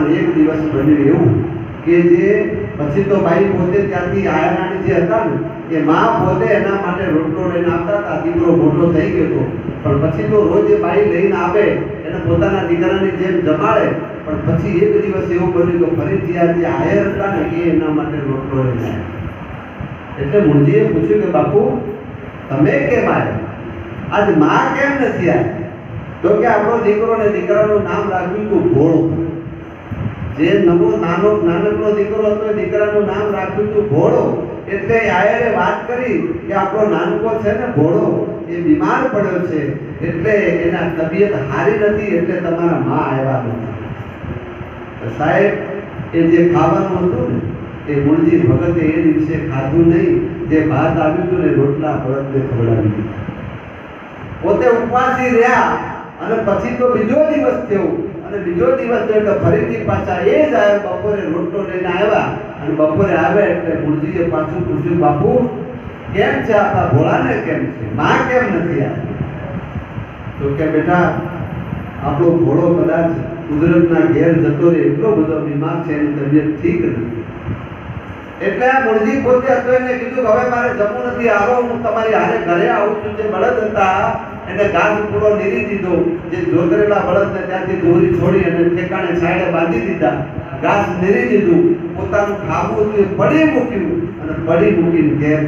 ને એક દિવસ બન્યું એવું કે જે પછી તો ભાઈ પોતે ત્યાંથી આયરાણી જે હતા ને, એ માં પોતે એના માટે રોટલો લઈને આવતા હતા, દીકરો મોટો થઈ ગયો હતો. પણ પછી તો રોજ એ બાઈ લઈને આવે, એને પોતાના દીકરાની જેમ જમાડે, પણ પછી એક દિવસ એવું બન્યું કે ફરીથી આ જે આયર હતા ને, એ એના માટે રોટલો લઈને આવ્યા. એટલે મુંજીએ પૂછ્યું કે બાપુ, તમે કેમ આવ્યા? આજમાં કેમ નથી આવ્યા તો કે આપણો દીકરો ને દીકરાનું નામ રાખ્યું હતું ભોળો. જે નવો નાનો નાનકડો દીકરો હતો દીકરાનું નામ રાખ્યું હતું ભોળો. એટલે આયરે વાત કરી કે આપણો નાનકો છે ને ભોળો, એ બીમાર પડ્યો છે, એટલે એના તબિયત સારી નથી, એટલે તમારા મા આવ્યા નથી. સાહેબ, એ જે ખાવાનું હતું ને, એ મૂળજી ભગતે એ દિવસે ખાધું નહીં, જે ભાત આવ્યું હતું ને, રોટલા ભરતને ખવડાવી દીધા. પોતે ઉપવાસી રહ્યા, અને પછી તો બીજો દિવસ થયો. અને બીજો દિવસ એટલે ફરીથી પાછા એ જ બપોરે રોટલો લઈને આવ્યા. અને બપોરે આવે એટલે ગુરુજીએ પાછું પૂછ્યું બાપુ, કેમ છે આપણા ભોળાને કેમ છે? માં કેમ નથી આવી? તો કે, બેટા, આપણો ભોળો કદાચ કુદરતના ઘેર જતો રહે, એટલો બધો બીમાર છે, એની તબિયત ઠીક નથી. એટલે આ મુરજી પોતે હતો એને કીધું કે, હવે મારે જમવું નથી, આવો, હું તમારી હારે ઘરે આવું છું, જે બળદ હતા એને ઘાસ પૂરો નીરી દીધો. જે જોતરેલા બળદને ત્યાંથી દોરી છોડી અને ઠેકાણે સાઈડે બાંધી દીધા. ઘાસ નીરી દીધું. પોતાનું ખાવું પડી મૂક્યું અને પડી મૂકીને ઘેર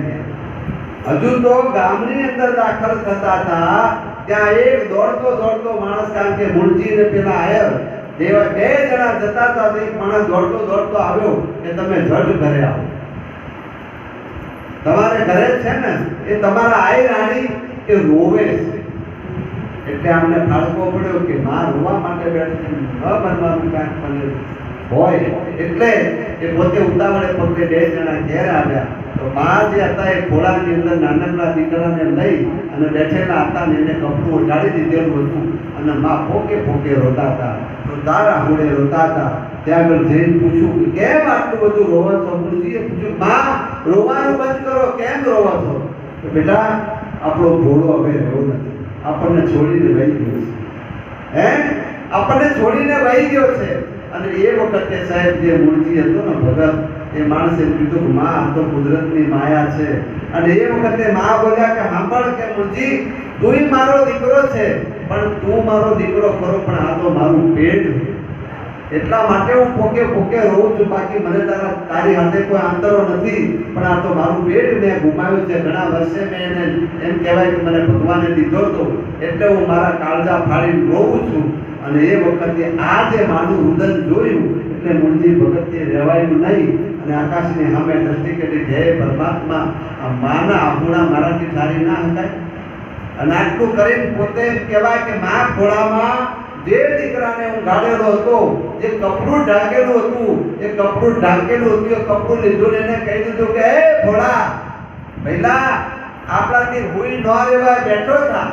હજુ તો ગામની અંદર દાખલ થતા હતા. ત્યાં એક દોડતો દોડતો માણસ કારણ કે મુળજી ને પેલા આયર. એવા બે જણા જતા હતા તો માણસ દોડતો દોડતો આવ્યો કે તમે જડ ઘરે આવો. તમારે ઘરે છે ને? એ તમારા આઈ રાણી એ રોવે છે. એટલે અમને ફાળવો પડ્યો કે માં રોવા માટે બેઠી બનવાનું કાંઈક હોય. એટલે એ પોતે ઉતાવળે પગલે બે જણા ઘેર આવ્યા. તો માં જે હતા એ ખોળાની અંદર નાનકડા દીકરાને લઈ અને બેઠેલા હતા ને એને કપડું ઉડાડી દીધેલું હતું. અને માં ફોકે ફોકે રોતા હતા. તો તારા હોડે રોતા હતા. ત્યાં આગળ જઈને પૂછ્યું કે કેમ આટલું બધું રોવો છો? ગુરુજીએ પૂછ્યું, માં, રોવાનું બંધ કરો. કેમ રોવો છો? બેટા, આપણો ઘોડો હવે રહ્યો નથી. આપણને છોડીને વહી ગયો છે. હે? આપણને છોડીને વહી ગયો છે. અને એ વખતે સાહેબ જે મૂળજી હતો ને ભગત, એ માણસે કીધું માં, આ તો કુદરતની માયા છે. અને એ વખતે મા બોલ્યા કે, સાંભળ કે મૂળજી તું મારો દીકરો છે, પણ તું મારો દીકરો ખરો, પણ આ તો મારું પેટ એટલા માટે હું પોકે પોકે રહું છું, બાકી મને તારા તારી હાથે કોઈ આંતરો નથી, પણ આ તો મારું પેટ મેં ગુમાવ્યું છે. ઘણા વર્ષે મેં એને એમ કહેવાય કે મને ભગવાને દીધો હતો એટલે હું મારા કાળજા ફાડીને રોઉં છું. અને એ વખતે આ જે માનું રુદન જોયું, એટલે મૂળજી ભગતે રહેવાયું નહીં. અને આકાશની સામે દ્રષ્ટિ કરી જય પરમાત્મા, આ માના આહુણા મારાથી સારી ના હકાય અને આટલું કરીને પોતે કહેવાય કે મા ખોળામાં જે દીકરાને હું ગાળેલો હતો જે કપડું ઢાંકેલું હતું, એ કપડું ઢાંકેલું હતું, એ કપડું લીધું એને કહી દીધું કે, એ ભોળા, પહેલા આપણાથી હુઈ ન રહેવા બેઠો હતા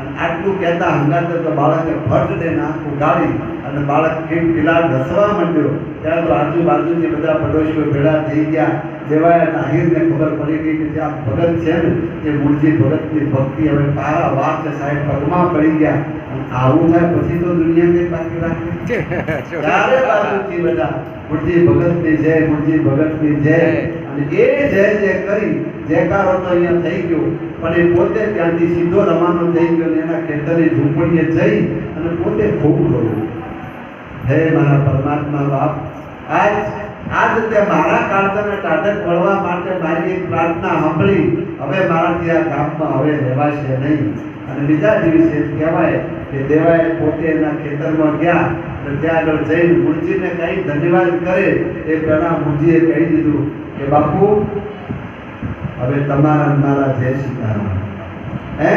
અને આટલું કહેતા હંગાતે તો બાળકે ફટ દે નાક ઉગાડી અને બાળક કેમ કિલાડ ઘસવા માંડ્યો. ત્યારે તો આજુબાજુથી બધા પડોશીઓ ભેળા થઈ ગયા. દેવાય તાહિરને ખબર પડી ગઈ કે જે આ ભગત છે ને, એ મૂળજી ભગતની ભક્તિ હવે પારા વાર છે સાહેબ પગમાં પડી ગયા. અને આવું થાય પછી તો દુનિયા કંઈ બાકી રાખે ચારે બાજુથી બધા મૂળજી ભગતની જય મૂળજી ભગતની જય. અને એ જય જય કરી જયકારો તો અહીંયા થઈ ગયો. પણ એ પોતે ત્યાંથી સીધો રવાનો થઈ ગયો અને એના ખેતરે ઝૂંપડીએ જઈ અને પોતે ખૂબ રોયું. હે મારા પરમાત્મા બાપ આજ આજ તે મારા કાળજાને ટાઢક વળવા માટે મારી એક પ્રાર્થના સાંભળી, હવે મારાથી આ ગામમાં હવે રહેવાશે નહીં. અને બીજા દિવસે કહેવાય કે દેવાએ પોતે એના ખેતરમાં ગયા અને ત્યાં આગળ જઈને મુરજીને કંઈ ધન્યવાદ કરે એ પહેલા મુરજીએ કહી દીધું કે, બાપુ, હવે તમારા મારા જય સીતારામ હે?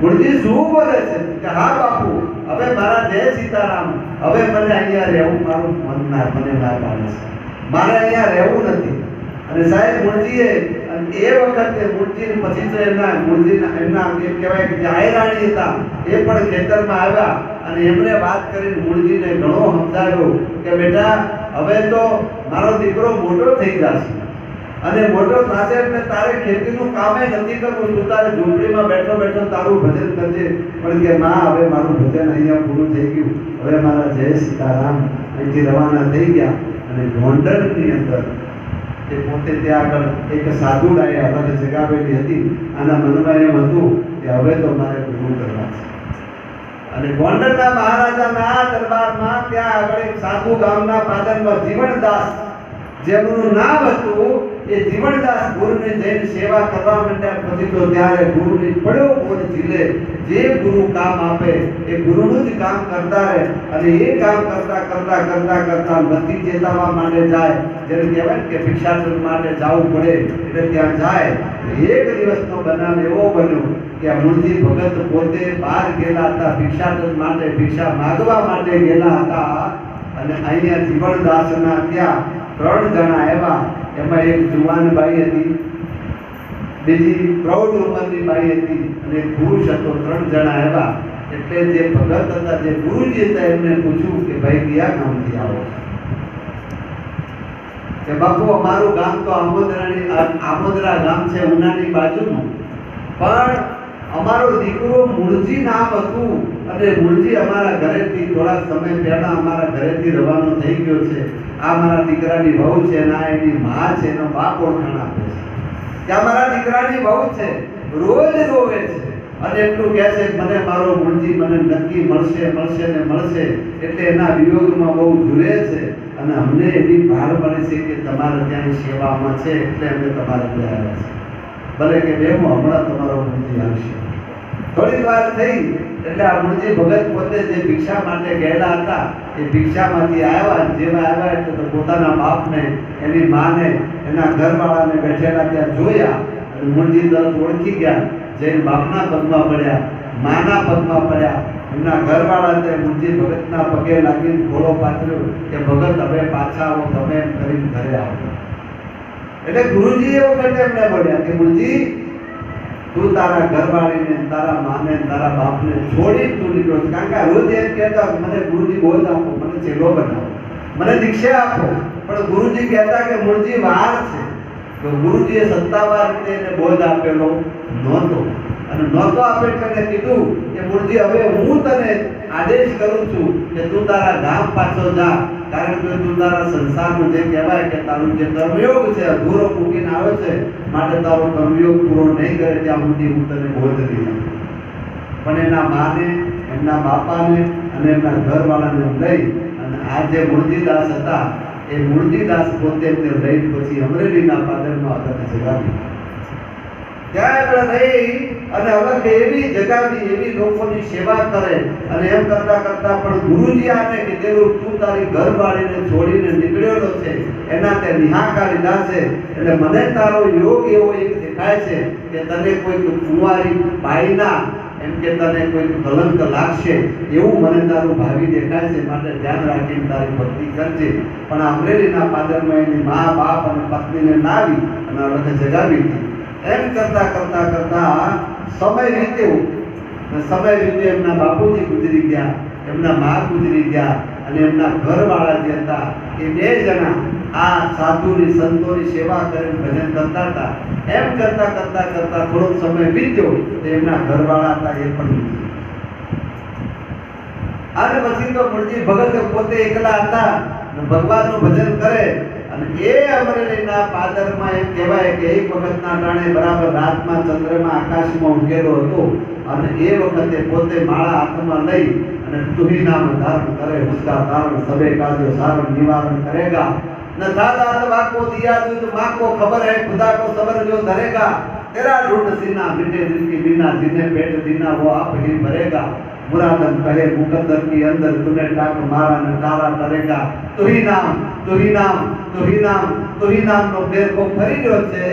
ગુરુજી શું બોલે છે? કે, હા, બાપુ, હવે મારા જય સીતારામ હવે મને અહીંયા રહેવું, મારું મન ના મને ના પાડે છે. મારે અહીંયા રહેવું નથી. અને સાહેબ, મૂળજીએ એ વખતે મુરજી પછી તો એમના, મૂળજીના, એમના એમ કહેવાય કે જાહેરાણી હતા, એ પણ ખેતરમાં આવ્યા અને એમણે વાત કરીને મૂળજીને ઘણો સમજાવ્યો કે બેટા, હવે તો મારો દીકરો મોટો થઈ જશે. અને મોટો થશે એટલે તારે ખેતીનું કામે નથી કરવું, તું તારે ઝૂંપડીમાં બેઠો બેઠો તારું ભજન કરજે. પણ કે માં, હવે મારું ભજન અહીંયા પૂરું થઈ ગયું. હવે મારા જય સીતારામ અહીંથી રવાના થઈ ગયા. અને ગોંડલની અંદર એ પોતે ત્યાં આગળ એક સાધુ ડાએ અલગ જગાવેલી હતી. આના મનમાં એમ હતું કે હવે તો મારે ગુરુ કરવા છે. અને ગોંડલના મહારાજાના દરબારમાં ત્યાં આગળ એક સાધુ ગામના પાદરમાં જીવણદાસ જેમનું નામ હતું એ જીવણદાસ ગુરુને જઈને સેવા કરવા માંડ્યા પછી ત્યારે ગુરુને પડ્યો બોલ ઝીલે. જે ગુરુ કામ આપે એ ગુરુનું જ કામ કરતા રહે અને એ કામ કરતા કરતા કરતા કરતા મતિ ચેતાવા માટે જાય. જેને કહેવાય કે ભિક્ષાટન માટે જવું પડે. એટલે ત્યાં જાય. એક દિવસનો બનાવ એવો બન્યો કે આ મૂળજી ભગત પોતે બહાર ગયેલા હતા ભિક્ષાટન માટે, ભિક્ષા માગવા માટે ગયેલા હતા. અને અહીંયા જીવણદાસના ત્યાં ત્રણ જણા આવ્યા. એમાં એક જુવાન બાઈ હતી, બીજી પ્રૌઢ ઉંમરની બાઈ હતી અને પુરુષ હતો. ત્રણ જણા આવ્યા. એટલે જે ભગત હતા, જે ગુરુજી હતા, એમને પૂછ્યું કે ભાઈ, કયા ગામથી આવો? કે બાપુ, અમારું ગામ તો આમોદરાની આમોદરા ગામ છે, ઉનાની બાજુનું. પણ અમારો દીકરો મૂળજી નામ હતું. અને મૂળજી અમારા ઘરેથી થોડા સમય પહેલા અમારા ઘરેથી રવાનો થઈ ગયો છે. આ મારા દીકરાની વહુ છે આ એની મા છે, એનો બાપ ઓળખાણ આપે છે. કે આ મારા દીકરાની વહુ છે, રોજ રોવે છે. અને એટલું કહે છે મને મારો મૂળજી મને નક્કી મળશે મળશે ને મળશે. એટલે એના વિયોગમાં બહુ ઝૂલે છે અને અમને એવી ભાર પડે છે કે તમારે ત્યાં સેવામાં છે, એટલે અમે તમારે ત્યાં આવ્યા છે. ભલે કે બેમો હમણાં તમારો મૂળજી આવશે. થોડી વાર થઈ એટલે આ મૂળજી ભગત પોતે જે ભિક્ષા માટે ગયેલા હતા, એ ભિક્ષામાંથી આવ્યા જેવા આવ્યા એટલે તો પોતાના બાપને, એની માને, એના ઘરવાળાને બેઠેલા ત્યાં જોયા અને મૂળજી તરત ઓળખી ગયા, જઈને બાપના પગમાં પડ્યા, માના પગમાં પડ્યા. એમના ઘરવાળા તે મૂળજી ભગતના પગે લાગીને ઘોડો પાથર્યો કે, ભગત હવે પાછા આવો, તમે એમ કરીને ઘરે આવો. એટલે ગુરુજી એ વખતે એમને બોલ્યા કે ગુરુજી તું તારા ઘરવાળીને, તારા માને, તારા બાપને છોડી તું નીકળો. કારણ કે રોજ એમ કહેતા મને ગુરુજી બોલ આપો મને ચેલો બનાવો. મને દીક્ષા આપો. પણ ગુરુજી કહેતા કે મૂળજી વાર છે. તો ગુરુજીએ સત્તાવાર રીતે એને બોધ આપેલો નહોતો. અને નહોતો એટલે કીધું કે મૂળજી હવે હું તને આદેશ કરું છું કે તું તારા ગામ પાછો જા, કારણ કે તું તારા સંસારનું જે કહેવાય કે તારું જે કર્મયોગ છે, અધૂરો મૂકીને આવ્યો છે, માટે તારો કર્મયોગ પૂરો નહીં કરે ત્યાં સુધી હું તને બોધ નહીં પણ એના માને, એમના બાપાને અને એમના ઘરવાળાને લઈ અને આ જે મૂળજીદાસ હતા, એ મૂળજીદાસ પોતે એમને લઈ પછી અમરેલીના પાદરમાં આગળ જગાવી. ત્યાં આગળ રહી અને અલગ એવી જગાવી એવી લોકોની સેવા કરે અને એમ કરતા કરતા પણ ગુરુજી આને કીધેલું, તું તારી ઘરવાળીને છોડીને નીકળેલો છે. એના તે નિહાકારી લીધા એટલે મને તારો યોગ એવો એક દેખાય છે કે તને કોઈક કુંવારી બાઈના, એમ કે તને કોઈક કલંક લાગશે. એવું મને તારું ભાવિ દેખાય છે, માટે ધ્યાન રાખીને તારી ભક્તિ કરજે. પણ આ અમરેલીના પાદરમાં એની મા, બાપ અને પત્નીને લાવી અને અલગ જગાવી હતી એમ કરતા કરતા કરતા સમય રીતે સમય રીતે એમના બાપુજી ગુજરી ગયા, એમના મા ગુજરી ગયા, અને એમના ઘરવાળા જે હતા, એ બે જણા આ સાધુની, સંતોની સેવા કરીને ભજન કરતા હતા. એમ કરતા કરતા કરતા થોડો સમય વીત્યો, તો એમના ઘરવાળા હતા એ પણ અને પછી તો મૂળજી ભગત પોતે એકલા હતા ભગવાનનું ભજન કરે અને એ અમરેલીના પાદરમાં એમ કહેવાય કે એક વખતના ટાણે બરાબર રાતમાં ચંદ્રમાં આકાશમાં ઊંઘેલો હતો અને એ વખતે પોતે માળા હાથમાં લઈ અને તુહી નામ ધારણ કરે ઉસકા તારણ સબે કાજો સારણ નિવારણ કરેગા न था दात वाको दिया दूध माँ को खबर है खुदा को सबर जो धरेगा तेरा ढूंढ सीना मिटे दिल की बिना जिन्हें पेट दीना वो आप ही भरेगा મુરાદન કહે મુકદ્દર કી અંદર તુને ટાક મારા ને તારા તરેગા તુહી નામ તુહી નામ તુહી નામ તુહી નામ નો બેરકો ફરી ગયો છે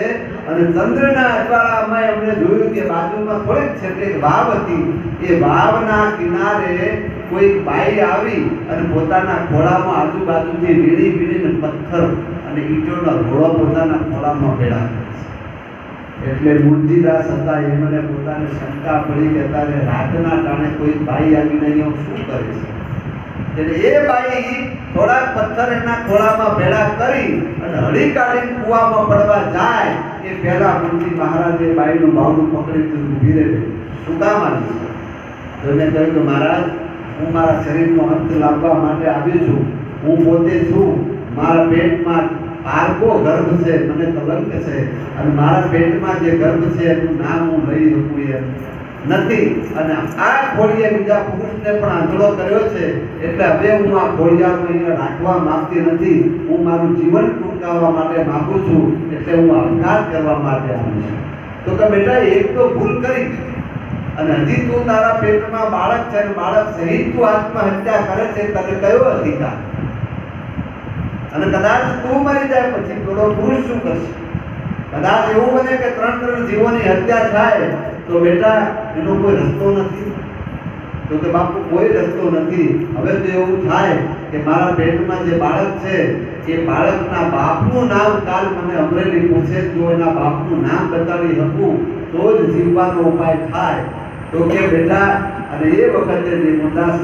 અને ચંદ્રના અજવાળામાં એમણે જોયું કે બાજુમાં થોડીક છે એક વાવ હતી. એ વાવના કિનારે કોઈ બાઈ આવી અને પોતાના ખોળામાં આજુબાજુથી વીણી વીણીને પથ્થર અને ઈંટોનો ઘોડો પોતાના ખોળામાં ભેળા કરે છે. એટલે મૂળજીદાસ હતા, એ મને પોતાને શંકા પડી કે તારે રાતના ટાણે કોઈ ભાઈ આવીને અહીંયા શું કરે છે? એટલે એ ભાઈ થોડાક પથ્થર એના ખોળામાં ભેળા કરી અને હળી કાઢીને કુવામાં પડવા જાય એ પહેલા મૂળજી મહારાજે બાઈનું બાવડું પકડી દીધું ઊભી રહે શું કામ છે તો એને કહ્યું કે મહારાજ, હું મારા શરીરનો અંત લાવવા માટે આવ્યો છું. હું પોતે છું, મારા પેટમાં પારકો ગર્ભ છે, મને કલંક છે. અને મારા પેટમાં જે ગર્ભ છે, એનું નામ હું લઈ શકું એમ નથી. અને આ ખોળીએ બીજા પુરુષને પણ આંધળો કર્યો છે, એટલે હવે હું આ ખોળિયાનો અહીંયા રાખવા માંગતી નથી. હું મારું જીવન ટૂંકાવવા માટે માંગુ છું, એટલે હું અવકાર કરવા માટે આવું છું. તો કે બેટા, એક તો ભૂલ કરી. અને હજી તું તારા પેટમાં બાળક છે બાળક સહિત તું આત્મહત્યા કરે છે, તને કયો અધિકાર? અને કદાચ તું મરી જાય પછી પેલો પુરુષ શું કરશે? કદાચ એવું બને કે ત્રણ ત્રણ જીવોની હત્યા થાય તો બેટા, એનો કોઈ રસ્તો નથી. તો કે બાપુ, કોઈ રસ્તો નથી. હવે તો એવું થાય કે મારા પેટમાં જે બાળક છે, એ બાળકના બાપનું નામ કાલ મને અમરેલી પૂછે જો એના બાપનું નામ બતાવી શકું, તો જ જીવવાનો ઉપાય થાય. તો કે બેટા, અને એ વખતે જે મુદ્દા